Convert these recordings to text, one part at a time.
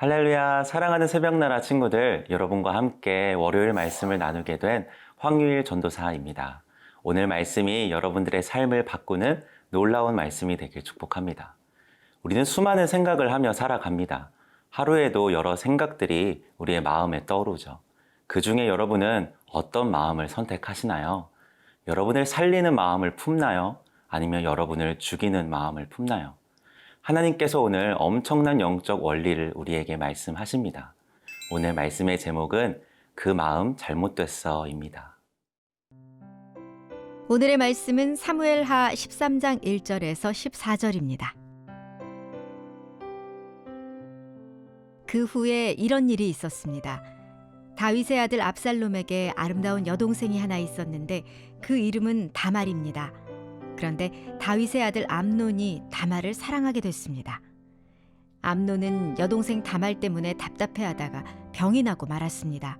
할렐루야, 사랑하는 새벽나라 친구들, 여러분과 함께 월요일 말씀을 나누게 된 황유일 전도사입니다. 오늘 말씀이 여러분들의 삶을 바꾸는 놀라운 말씀이 되길 축복합니다. 우리는 수많은 생각을 하며 살아갑니다. 하루에도 여러 생각들이 우리의 마음에 떠오르죠. 그 중에 여러분은 어떤 마음을 선택하시나요? 여러분을 살리는 마음을 품나요? 아니면 여러분을 죽이는 마음을 품나요? 하나님께서 오늘 엄청난 영적 원리를 우리에게 말씀하십니다. 오늘 말씀의 제목은 그 마음 잘못됐어입니다. 오늘의 말씀은 사무엘하 13장 1절에서 14절입니다. 그 후에 이런 일이 있었습니다. 다윗의 아들 압살롬에게 아름다운 여동생이 하나 있었는데 그 이름은 다말입니다. 그런데 다윗의 아들 암논이 다말을 사랑하게 됐습니다. 암논은 여동생 다말 때문에 답답해하다가 병이 나고 말았습니다.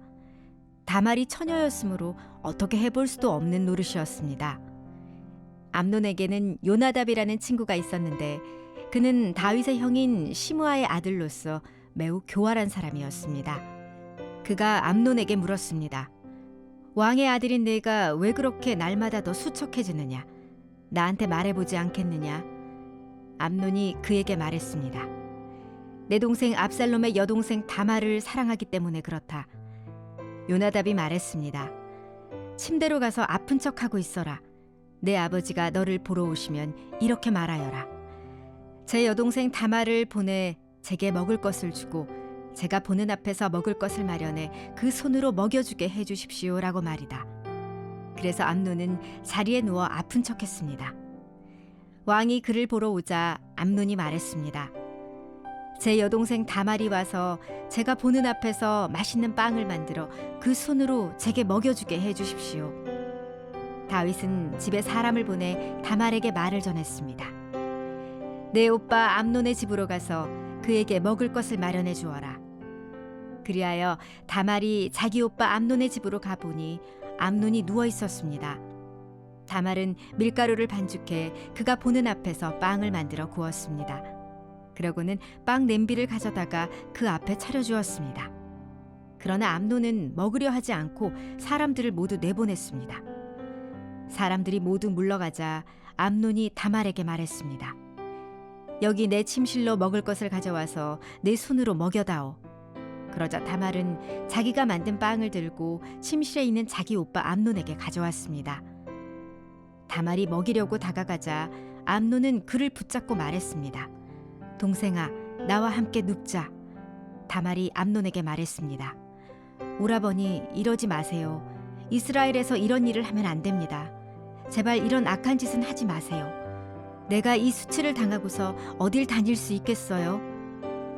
다말이 처녀였으므로 어떻게 해볼 수도 없는 노릇이었습니다. 암논에게는 요나답이라는 친구가 있었는데 그는 다윗의 형인 시므아의 아들로서 매우 교활한 사람이었습니다. 그가 암논에게 물었습니다. 왕의 아들인 내가 왜 그렇게 날마다 더 수척해지느냐? 나한테 말해보지 않겠느냐? 암논이 그에게 말했습니다. 내 동생 압살롬의 여동생 다말을 사랑하기 때문에 그렇다. 요나답이 말했습니다. 침대로 가서 아픈 척하고 있어라. 내 아버지가 너를 보러 오시면 이렇게 말하여라. 제 여동생 다말을 보내 제게 먹을 것을 주고 제가 보는 앞에서 먹을 것을 마련해 그 손으로 먹여주게 해주십시오라고 말이다. 그래서 암논은 자리에 누워 아픈 척했습니다. 왕이 그를 보러 오자 암논이 말했습니다. 제 여동생 다말이 와서 제가 보는 앞에서 맛있는 빵을 만들어 그 손으로 제게 먹여주게 해주십시오. 다윗은 집에 사람을 보내 다말에게 말을 전했습니다. 내 오빠 암논의 집으로 가서 그에게 먹을 것을 마련해 주어라. 그리하여 다말이 자기 오빠 암논의 집으로 가보니 암논이 누워 있었습니다. 다말은 밀가루를 반죽해 그가 보는 앞에서 빵을 만들어 구웠습니다. 그러고는 빵 냄비를 가져다가 그 앞에 차려주었습니다. 그러나 암논은 먹으려 하지 않고 사람들을 모두 내보냈습니다. 사람들이 모두 물러가자 암논이 다말에게 말했습니다. 여기 내 침실로 먹을 것을 가져와서 내 손으로 먹여다오. 그러자 다말은 자기가 만든 빵을 들고 침실에 있는 자기 오빠 암논에게 가져왔습니다. 다말이 먹이려고 다가가자 암논은 그를 붙잡고 말했습니다. 동생아, 나와 함께 눕자. 다말이 암논에게 말했습니다. 오라버니, 이러지 마세요. 이스라엘에서 이런 일을 하면 안 됩니다. 제발 이런 악한 짓은 하지 마세요. 내가 이 수치를 당하고서 어딜 다닐 수 있겠어요?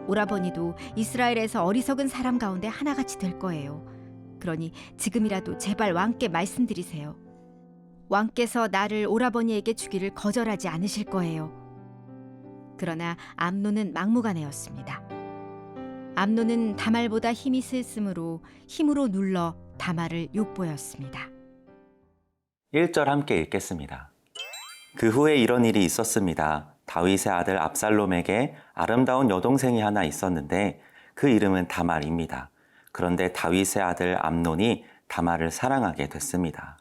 오라버니도 이스라엘에서 어리석은 사람 가운데 하나같이 될 거예요. 그러니 지금이라도 제발 왕께 말씀드리세요. 왕께서 나를 오라버니에게 주기를 거절하지 않으실 거예요. 그러나 암노는 막무가내였습니다. 암노는 다말보다 힘이 셌으므로 힘으로 눌러 다말을 욕보였습니다. 1절 함께 읽겠습니다. 그 후에 이런 일이 있었습니다. 다윗의 아들 압살롬에게 아름다운 여동생이 하나 있었는데 그 이름은 다말입니다. 그런데 다윗의 아들 암논이 다말을 사랑하게 됐습니다.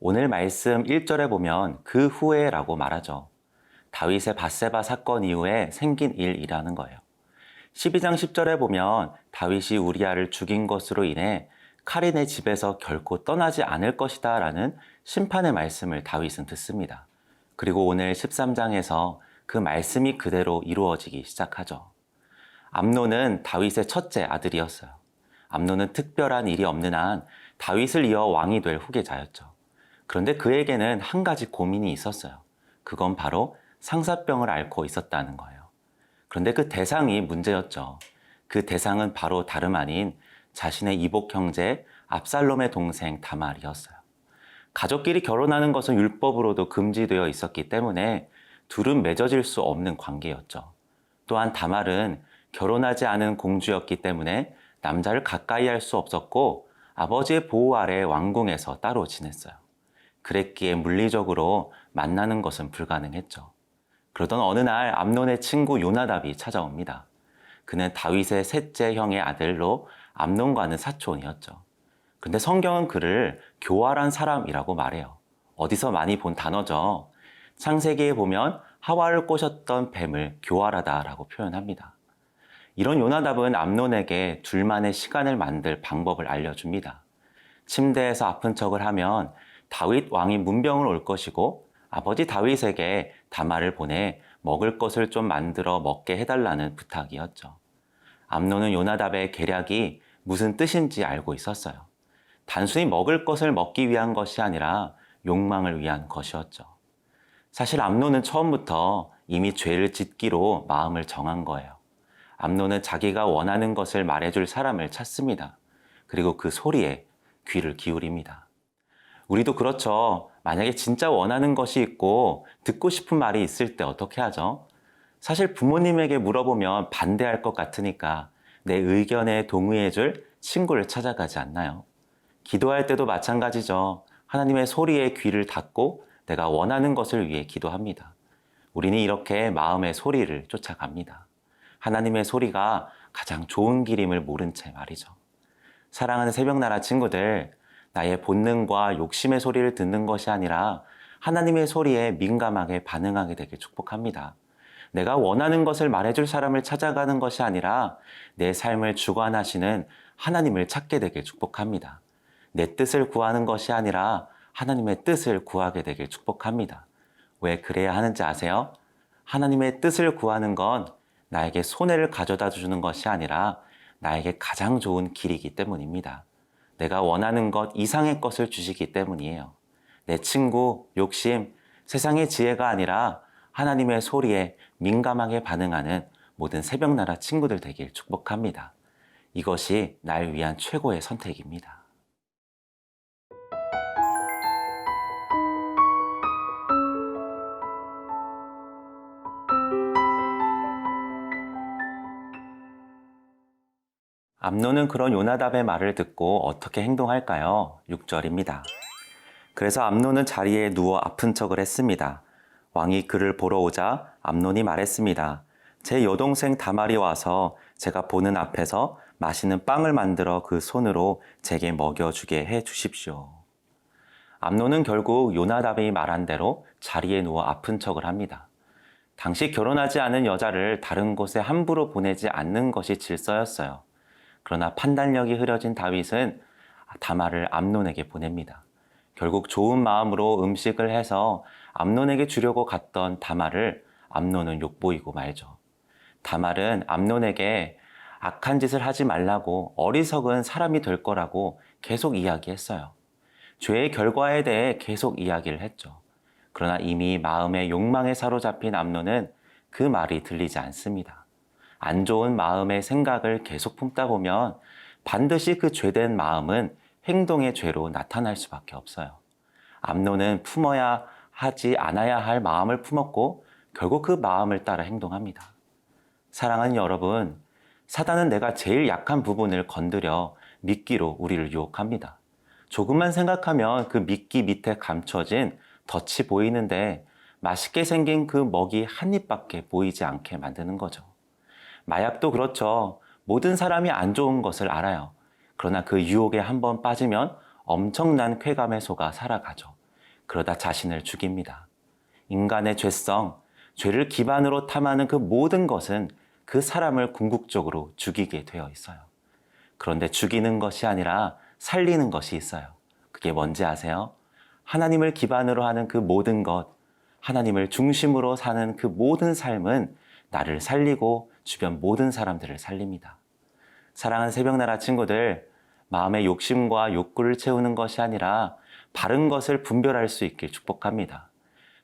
오늘 말씀 1절에 보면 그 후에라고 말하죠. 다윗의 바세바 사건 이후에 생긴 일이라는 거예요. 12장 10절에 보면 다윗이 우리아를 죽인 것으로 인해 카린의 집에서 결코 떠나지 않을 것이다 라는 심판의 말씀을 다윗은 듣습니다. 그리고 오늘 13장에서 그 말씀이 그대로 이루어지기 시작하죠. 암노는 다윗의 첫째 아들이었어요. 암노는 특별한 일이 없는 한 다윗을 이어 왕이 될 후계자였죠. 그런데 그에게는 한 가지 고민이 있었어요. 그건 바로 상사병을 앓고 있었다는 거예요. 그런데 그 대상이 문제였죠. 그 대상은 바로 다름 아닌 자신의 이복 형제 압살롬의 동생 다말이었어요. 가족끼리 결혼하는 것은 율법으로도 금지되어 있었기 때문에 둘은 맺어질 수 없는 관계였죠. 또한 다말은 결혼하지 않은 공주였기 때문에 남자를 가까이 할 수 없었고 아버지의 보호 아래 왕궁에서 따로 지냈어요. 그랬기에 물리적으로 만나는 것은 불가능했죠. 그러던 어느 날 암론의 친구 요나답이 찾아옵니다. 그는 다윗의 셋째 형의 아들로 암논과는 사촌이었죠. 근데 성경은 그를 교활한 사람이라고 말해요. 어디서 많이 본 단어죠. 창세기에 보면 하와를 꼬셨던 뱀을 교활하다라고 표현합니다. 이런 요나답은 암논에게 둘만의 시간을 만들 방법을 알려줍니다. 침대에서 아픈 척을 하면 다윗 왕이 문병을 올 것이고 아버지 다윗에게 다말을 보내 먹을 것을 좀 만들어 먹게 해달라는 부탁이었죠. 암논은 요나답의 계략이 무슨 뜻인지 알고 있었어요. 단순히 먹을 것을 먹기 위한 것이 아니라 욕망을 위한 것이었죠. 사실 암논은 처음부터 이미 죄를 짓기로 마음을 정한 거예요. 암논은 자기가 원하는 것을 말해줄 사람을 찾습니다. 그리고 그 소리에 귀를 기울입니다. 우리도 그렇죠. 만약에 진짜 원하는 것이 있고 듣고 싶은 말이 있을 때 어떻게 하죠? 사실 부모님에게 물어보면 반대할 것 같으니까 내 의견에 동의해줄 친구를 찾아가지 않나요? 기도할 때도 마찬가지죠. 하나님의 소리에 귀를 닫고 내가 원하는 것을 위해 기도합니다. 우리는 이렇게 마음의 소리를 쫓아갑니다. 하나님의 소리가 가장 좋은 길임을 모른 채 말이죠. 사랑하는 새벽나라 친구들, 나의 본능과 욕심의 소리를 듣는 것이 아니라 하나님의 소리에 민감하게 반응하게 되길 축복합니다. 내가 원하는 것을 말해줄 사람을 찾아가는 것이 아니라 내 삶을 주관하시는 하나님을 찾게 되길 축복합니다. 내 뜻을 구하는 것이 아니라 하나님의 뜻을 구하게 되길 축복합니다. 왜 그래야 하는지 아세요? 하나님의 뜻을 구하는 건 나에게 손해를 가져다 주는 것이 아니라 나에게 가장 좋은 길이기 때문입니다. 내가 원하는 것 이상의 것을 주시기 때문이에요. 내 친구, 욕심, 세상의 지혜가 아니라 하나님의 소리에 민감하게 반응하는 모든 새벽나라 친구들 되길 축복합니다. 이것이 날 위한 최고의 선택입니다. 암노는 그런 요나답의 말을 듣고 어떻게 행동할까요? 6절입니다. 그래서 암노는 자리에 누워 아픈 척을 했습니다. 왕이 그를 보러 오자 암논이 말했습니다. 제 여동생 다말이 와서 제가 보는 앞에서 맛있는 빵을 만들어 그 손으로 제게 먹여주게 해 주십시오. 암논은 결국 요나답이 말한 대로 자리에 누워 아픈 척을 합니다. 당시 결혼하지 않은 여자를 다른 곳에 함부로 보내지 않는 것이 질서였어요. 그러나 판단력이 흐려진 다윗은 다말을 암논에게 보냅니다. 결국 좋은 마음으로 음식을 해서 암논에게 주려고 갔던 다말을 암논은 욕보이고 말죠. 다말은 암논에게 악한 짓을 하지 말라고 어리석은 사람이 될 거라고 계속 이야기했어요. 죄의 결과에 대해 계속 이야기를 했죠. 그러나 이미 마음의 욕망에 사로잡힌 암논은 그 말이 들리지 않습니다. 안 좋은 마음의 생각을 계속 품다 보면 반드시 그 죄된 마음은 행동의 죄로 나타날 수밖에 없어요. 암노는 품어야 하지 않아야 할 마음을 품었고 결국 그 마음을 따라 행동합니다. 사랑하는 여러분, 사단은 내가 제일 약한 부분을 건드려 미끼로 우리를 유혹합니다. 조금만 생각하면 그 미끼 밑에 감춰진 덫이 보이는데 맛있게 생긴 그 먹이 한 입밖에 보이지 않게 만드는 거죠. 마약도 그렇죠. 모든 사람이 안 좋은 것을 알아요. 그러나 그 유혹에 한번 빠지면 엄청난 쾌감에 속아 살아가죠. 그러다 자신을 죽입니다. 인간의 죄성, 죄를 기반으로 탐하는 그 모든 것은 그 사람을 궁극적으로 죽이게 되어 있어요. 그런데 죽이는 것이 아니라 살리는 것이 있어요. 그게 뭔지 아세요? 하나님을 기반으로 하는 그 모든 것, 하나님을 중심으로 사는 그 모든 삶은 나를 살리고 주변 모든 사람들을 살립니다. 사랑하는 새벽나라 친구들, 마음의 욕심과 욕구를 채우는 것이 아니라 바른 것을 분별할 수 있길 축복합니다.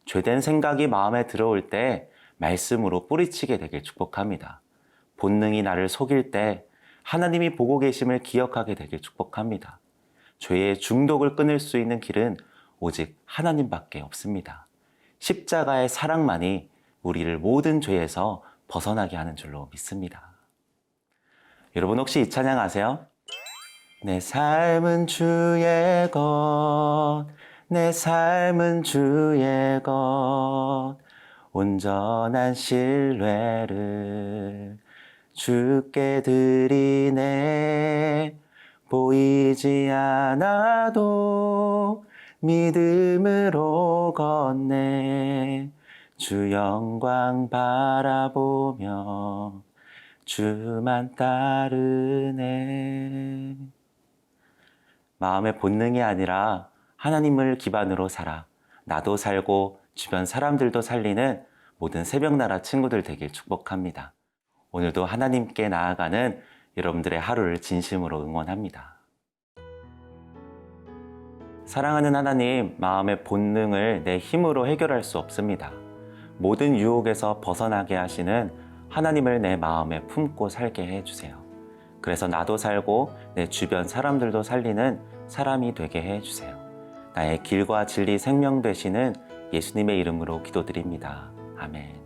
죄된 생각이 마음에 들어올 때 말씀으로 뿌리치게 되길 축복합니다. 본능이 나를 속일 때 하나님이 보고 계심을 기억하게 되길 축복합니다. 죄의 중독을 끊을 수 있는 길은 오직 하나님밖에 없습니다. 십자가의 사랑만이 우리를 모든 죄에서 벗어나게 하는 줄로 믿습니다. 여러분 혹시 이 찬양 아세요? 내 삶은 주의 것, 내 삶은 주의 것, 온전한 신뢰를 주께 드리네 보이지 않아도 믿음으로 걷네 주 영광 바라보며 주만 따르네 마음의 본능이 아니라 하나님을 기반으로 살아 나도 살고 주변 사람들도 살리는 모든 새벽나라 친구들 되길 축복합니다. 오늘도 하나님께 나아가는 여러분들의 하루를 진심으로 응원합니다. 사랑하는 하나님, 마음의 본능을 내 힘으로 해결할 수 없습니다. 모든 유혹에서 벗어나게 하시는 하나님을 내 마음에 품고 살게 해주세요. 그래서 나도 살고 내 주변 사람들도 살리는 사람이 되게 해주세요. 나의 길과 진리 생명 되시는 예수님의 이름으로 기도드립니다. 아멘.